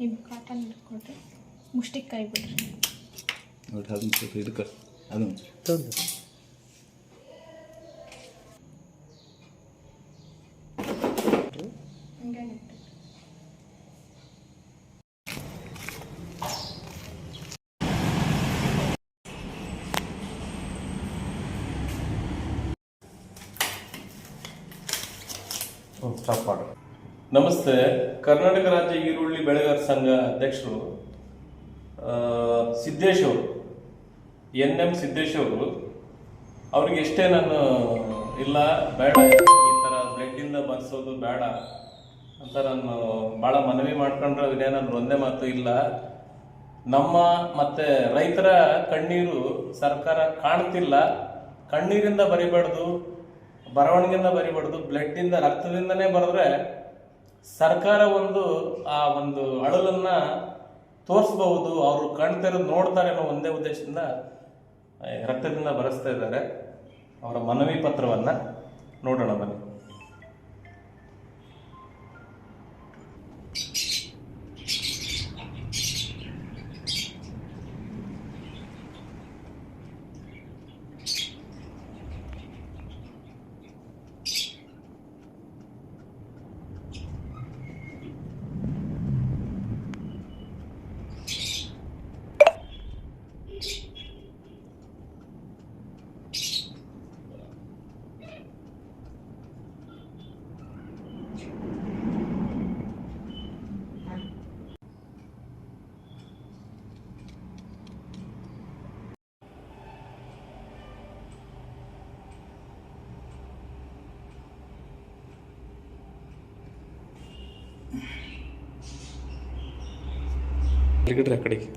ಇದು ಕಾಟನ್ ಕೊಡ್ರಿ ಮುಷ್ಟಿಗೆ ಕೈ ಬಿಡ್ರಿ ನೋಡಿ ಅದನ್ನ ಸ್ವಲ್ಪ ಇದಕ್ಕೆ ಅದು ತೊಂದು ಹಂಗೆ ಇಟ್ಟು ಸ್ಟಾಪ್ ಮಾಡು ನಮಸ್ತೆ. ಕರ್ನಾಟಕ ರಾಜ್ಯ ಈರುಳ್ಳಿ ಬೆಳೆಗಾರ ಸಂಘ ಅಧ್ಯಕ್ಷರು ಸಿದ್ದೇಶ್ ಅವರು, ಎನ್ ಎಂ ಸಿದ್ದೇಶ್ ಅವರು. ಅವ್ರಿಗೆ ಎಷ್ಟೇ ನಾನು, ಇಲ್ಲ, ಬೇಡ, ಈ ಥರ ಬ್ಲಡ್ಡಿಂದ ಬರ್ಸೋದು ಬೇಡ ಅಂತ ನಾನು ಭಾಳ ಮನವಿ ಮಾಡ್ಕೊಂಡ್ರೆ ನಾನು ಒಂದೇ ಮಾತು, ಇಲ್ಲ. ನಮ್ಮ ಮತ್ತೆ ರೈತರ ಕಣ್ಣೀರು ಸರ್ಕಾರ ಕಾಣ್ತಿಲ್ಲ. ಕಣ್ಣೀರಿಂದ ಬರಿಬಾರ್ದು, ಬರವಣಿಗೆಯಿಂದ ಬರಿಬಾರ್ದು, ಬ್ಲಡ್ಡಿಂದ ರಕ್ತದಿಂದನೇ ಬರೆದ್ರೆ ಸರ್ಕಾರ ಒಂದು ಆ ಒಂದು ಅಳಲನ್ನ ತೋರಿಸಬಹುದು, ಅವರು ಕಾಣ್ತಿರೋದು ನೋಡ್ತಾರೆ ಅನ್ನೋ ಒಂದೇ ಉದ್ದೇಶದಿಂದ ರಕ್ತದಿಂದ ಬರೆಸ್ತಾ ಇದ್ದಾರೆ. ಅವರ ಮನವಿ ಪತ್ರವನ್ನ ನೋಡೋಣ ಬನ್ನಿ. ಆ ಕಡೆಗೆ